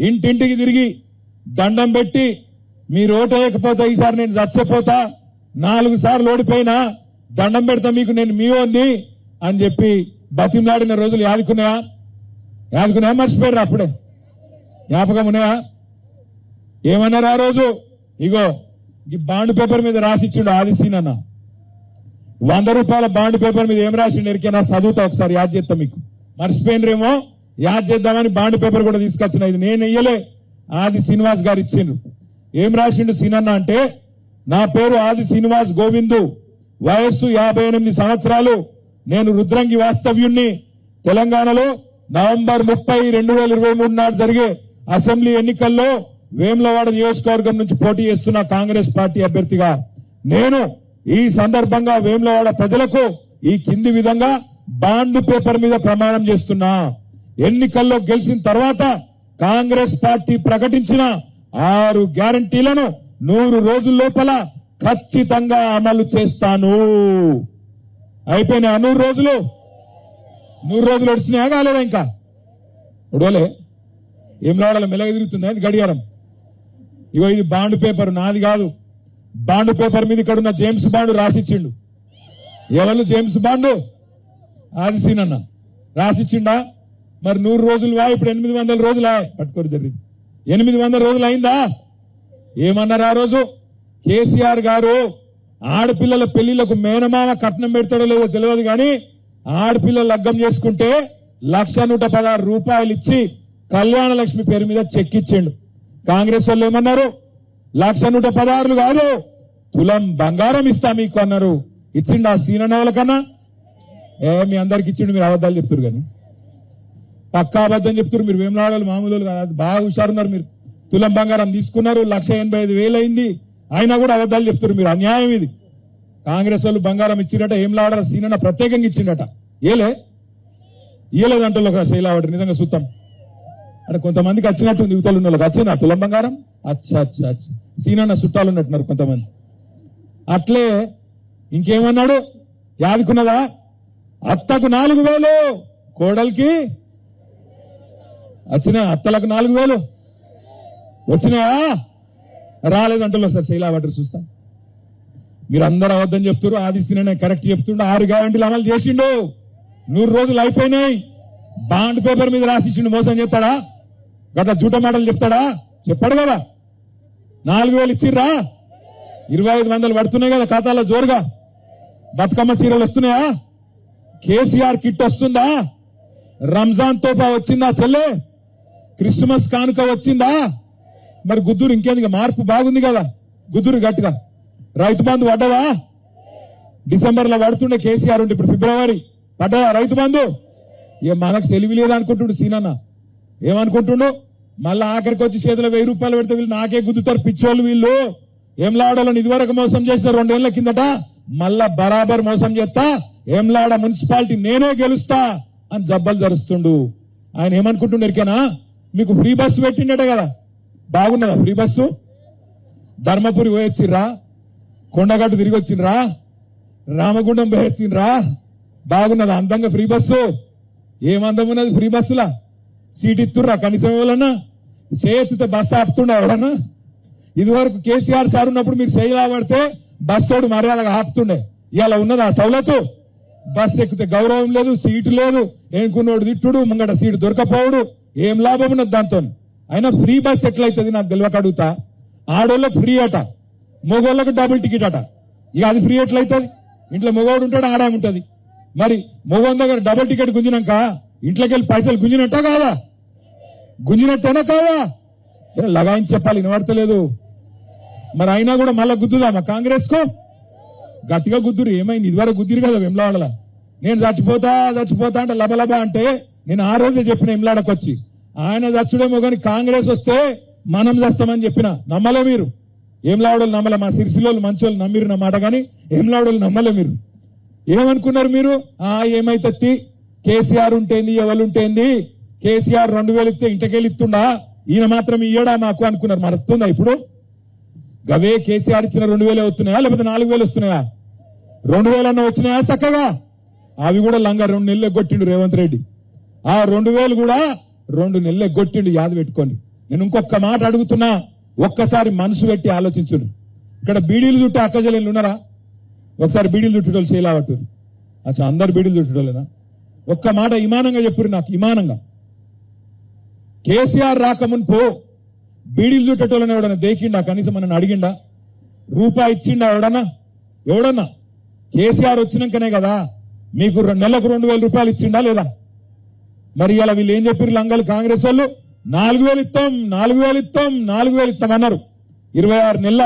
ఇంటింటికి తిరిగి దండం పెట్టి మీరు ఓటు వేయకపోతే ఈసారి నేను చచ్చిపోతా నాలుగు సార్లు ఓడిపోయినా దండం పెడతా మీకు నేను మీ ఓన్ని అని చెప్పి బతిమలాడిన రోజులు యాదుకున్నాయా? యాదుకున్నా మర్చిపోయారు అప్పుడే. జ్ఞాపకం ఉన్నాయా? ఏమన్నారు ఆ రోజు? ఇగో ఈ బాండ్ పేపర్ మీద రాసిచ్చిండు ఆదిసీన్ అన్న. వంద రూపాయల బాండ్ పేపర్ మీద ఏం రాసిండు ఎరికైనా? చదువుతా ఒకసారి యాద్ చేస్తా మీకు. మర్చిపోయినరేమో? యాద్ చేద్దామని బాండ్ పేపర్ కూడా తీసుకొచ్చిన ఇది. నేను ఇయ్యలే. ఆది శ్రీనివాస్ గారు ఇచ్చిండ్రు. ఏం రాసిండు సీనన్న అంటే నా పేరు ఆది శ్రీనివాస్ గోవిందు. వయస్సు యాభై ఎనిమిది సంవత్సరాలు. నేను రుద్రంగి వాస్తవ్యుణ్ణి. తెలంగాణలో నవంబర్ ముప్పై రెండు వేల ఇరవై మూడు నాడు జరిగే అసెంబ్లీ ఎన్నికల్లో వేములవాడ నియోజకవర్గం నుంచి పోటీ చేస్తున్న కాంగ్రెస్ పార్టీ అభ్యర్థిగా నేను ఈ సందర్భంగా వేములవాడ ప్రజలకు ఈ కింది విధంగా బాండ్ పేపర్ మీద ప్రమాణం చేస్తున్నా. ఎన్నికల్లో గెలిచిన తర్వాత కాంగ్రెస్ పార్టీ ప్రకటించిన ఆరు గ్యారంటీలను నూరు రోజుల లోపల ఖచ్చితంగా అమలు చేస్తాను. అయిపోయినాయి నూరు రోజులు? నూరు రోజులు వచ్చినాయా కాలేదా ఇంకా? ఉడవలే ఏం రావడాలి మెల్లగా తిరుగుతుంది అది గడియారం? ఇగో ఇది బాండ్ పేపర్ నాది కాదు. బాండ్ పేపర్ మీద ఇక్కడ ఉన్న జేమ్స్ బాండ్ రాసిచ్చిండు. ఎవరు జేమ్స్ బాండ్? ఆది సీన్ అన్న రాసిచ్చిండా? మరి నూరు రోజులు వా ఇప్పుడు ఎనిమిది వందల రోజులా? పట్టుకోరు జరిగింది ఎనిమిది వందల రోజులు అయిందా? ఏమన్నారు ఆ రోజు? కేసీఆర్ గారు ఆడపిల్లల పెళ్ళిళ్ళకు మేనమామ కట్నం పెడతాడో లేదో తెలియదు కానీ ఆడపిల్లలు లగ్గం చేసుకుంటే లక్ష నూట పదహారు రూపాయలు ఇచ్చి కళ్యాణ లక్ష్మి పేరు మీద చెక్ ఇచ్చిండు. కాంగ్రెస్ వాళ్ళు ఏమన్నారు? లక్ష నూట పదహారులు కాదు తులం బంగారం ఇస్తా మీకు అన్నారు. ఇచ్చిండు ఆ సీననవల కన్నా? ఏ మీ అందరికి ఇచ్చిండు మీరు అబద్ధాలు చెప్తున్నారు కానీ. పక్కా అబద్ధం చెప్తున్నారు మీరు వేమలాడాలి మామూలు వాళ్ళు కాదు బాగా హుషారున్నారు మీరు. తులం బంగారం తీసుకున్నారు. లక్ష ఎనభై ఐదు వేలు అయింది. అయినా కూడా అబద్ధాలు చెప్తున్నారు మీరు. అన్యాయం ఇది. కాంగ్రెస్ వాళ్ళు బంగారం ఇచ్చిరట ఏం లాడరా సీనన్న ప్రత్యేకంగా ఇచ్చిండట. ఏలే? ఏలేదంటే ఒక శైలావటి నిజంగా చూద్దాం. అంటే కొంతమందికి వచ్చినట్టుంది యువతలు ఉన్న వాళ్ళకి వచ్చిందా తులం బంగారం? అచ్చా అచ్చా అచ్చా. సీనన్న చుట్టాలు ఉన్నట్టున్నారు కొంతమంది. అట్లే ఇంకేమన్నాడు? యాదుకున్నదా? అత్తకు నాలుగు వేలు. కోడలికి వచ్చిన అత్తలకు నాలుగు వేలు. వచ్చినాయా రాలేదంటలో సార్ శైలా వాటర్ చూస్తా. మీరు అందరూ అవద్దని చెప్తారు ఆదిస్తేనే కరెక్ట్ చెప్తుండే ఆరు గ్యారంటీలు అమలు చేసిండు. నూరు రోజులు అయిపోయినాయి. బాండ్ పేపర్ మీద రాసిచ్చిండు మోసం చెప్తాడా గట్ల జూట మాటలు చెప్తాడా? చెప్పాడు కదా. నాలుగు వేలు ఇచ్చిర్రా? ఇరవై ఐదు వందలు పడుతున్నాయి కదా ఖాతాలో జోరుగా. బతుకమ్మ చీరలు వస్తున్నాయా? కేసీఆర్ కిట్ వస్తుందా? రంజాన్ తోఫా వచ్చిందా చెల్లె? క్రిస్మస్ కానుక వచ్చిందా? మరి గుద్దూరు ఇంకేందుకు మార్పు బాగుంది కదా. గుద్దూరు గట్టిగా. రైతు బంధు పడ్డదా? డిసెంబర్లో పడుతుండే కేసీఆర్ ఉంటే ఇప్పుడు ఫిబ్రవరి. పడ్డదా రైతు బంధు? ఇక మనకు తెలివి లేదు అనుకుంటుండు సీనన్న. ఏమనుకుంటుండు? మళ్ళీ ఆఖరికి వచ్చి చేతిలో వెయ్యి రూపాయలు పెడితే వీళ్ళు నాకే గుద్దుతారు పిచ్చోళ్ళు వీళ్ళు. ఏం లాడాలని ఇదివరకు మోసం చేసిన రెండేళ్ళ కిందట మళ్ళా బరాబర్ మోసం చేస్తా. ఏంలాడ మున్సిపాలిటీ నేనే గెలుస్తా అని జబ్బలు జరుస్తుండు. ఆయన ఏమనుకుంటుండు ఎరికేనా? మీకు ఫ్రీ బస్సు పెట్టిండట కదా. బాగున్నదా ఫ్రీ బస్సు? ధర్మపురి పోయొచ్చిర్రా కొండగట్టు తిరిగి వచ్చిండ్రా రామగుండం పోయొచ్చిండ్రా? బాగున్నదా? అందంగా ఫ్రీ బస్సు? ఏం అందం ఉన్నది ఫ్రీ బస్సులా? సీట్ ఇస్తుర్రా కనీసం ఎవరన్నా? చేతితో బస్సు ఆపుతుండ ఎవడన్నా ఇదివరకు కేసీఆర్ సార్ ఉన్నప్పుడు మీరు చేయలాబడితే బస్సోడు మర్యాదగా ఆపుతుండే. ఇవాళ ఉన్నది ఆ సౌలతు బస్సు ఎక్కితే గౌరవం లేదు సీటు లేదు. ఎన్నుకున్నోడు తిట్టుడు ముంగట సీటు దొరకపోవడు. ఏం లాభం ఉన్నది దాంతో? అయినా ఫ్రీ బస్ ఎట్లయితుంది నాకు తెలియక అడుగుతా. ఆడోళ్ళకి ఫ్రీ అట మగోళ్ళకి డబుల్ టికెట్ అట. ఇక అది ఫ్రీ ఎట్లయితుంది? ఇంట్లో మగవాడు ఉంటాడు ఆడ ఉంటుంది. మరి మగవాడి దగ్గర డబుల్ టికెట్ గుంజినాక ఇంట్లోకి వెళ్ళి పైసలు గుంజినట్టా కాదా? గుంజినట్టేనా కాదా? లగాయించి చెప్పాలి వినబడతలేదు. మరి అయినా కూడా మళ్ళా గుద్దుదామా కాంగ్రెస్కు గట్టిగా గుద్దురు ఏమైంది? ఇదివరకు గుద్దురు కదా వెమ్లవాడలా నేను చచ్చిపోతా చచ్చిపోతా అంటే లబలబా అంటే నేను ఆ రోజే చెప్పిన ఇమ్లాడకు వచ్చి ఆయన చచ్చుడేమో కానీ కాంగ్రెస్ వస్తే మనం చేస్తామని చెప్పిన నమ్మలే మీరు. ఏంలాడోళ్ళు నమ్మలే మా సిరిసిలోళ్ళు మంచోళ్ళు నమ్మిరు నా మాట కానీ ఏంలాడోళ్ళు నమ్మలే మీరు. ఏమనుకున్నారు మీరు? ఆ ఏమైతే కేసీఆర్ ఉంటేంది ఎవరు ఉంటేంది కేసీఆర్ రెండు వేలు ఇస్తే ఇంటికెళ్ళి ఇస్తుండా ఈయన మాత్రం ఇయ్యడా మాకు అనుకున్నారు. మరుస్తుందా ఇప్పుడు? గవే కేసీఆర్ ఇచ్చిన రెండు వేలే వస్తున్నాయా? లేకపోతే నాలుగు వేలు వస్తున్నాయా? రెండు వేలన్నా వచ్చినాయా? చక్కగా. అవి కూడా లంగా రెండు నెలలు కొట్టిండు రేవంత్ రెడ్డి. ఆ రెండు వేలు కూడా రెండు నెలలు కొట్టిండు యాద పెట్టుకోండి. నేను ఇంకొక మాట అడుగుతున్నా ఒక్కసారి మనసు పెట్టి ఆలోచించుడు. ఇక్కడ బీడీలు చుట్టే అక్కజల్లు ఉన్నారా? ఒకసారి బీడీలు చుట్టేటోళ్ళు చేయలేవట్టు అచ్చా అందరు బీడీలు చుట్టేటోళ్ళేనా? ఒక్క మాట ఇమానంగా చెప్పురు నాకు ఇమానంగా. కేసీఆర్ రాకమున్పో బీడీలు చుట్టేటోళ్ళని ఎవడన్నా దేకిండా? కనీసం నన్ను అడిగిండా? రూపాయి ఇచ్చిండా ఎవడన్నా? ఎవడన్నా? కేసీఆర్ వచ్చినాకనే కదా మీకు రెండు- నెలకు రెండు వేల రూపాయలు ఇచ్చిండా లేదా? మరి ఇలా వీళ్ళు ఏం చెప్పారు లంగలు కాంగ్రెస్ వాళ్ళు? నాలుగు వేలు ఇస్తాం నాలుగు వేలు ఇస్తాం నాలుగు వేలు ఇస్తాం అన్నారు. ఇరవై ఆరు నెలల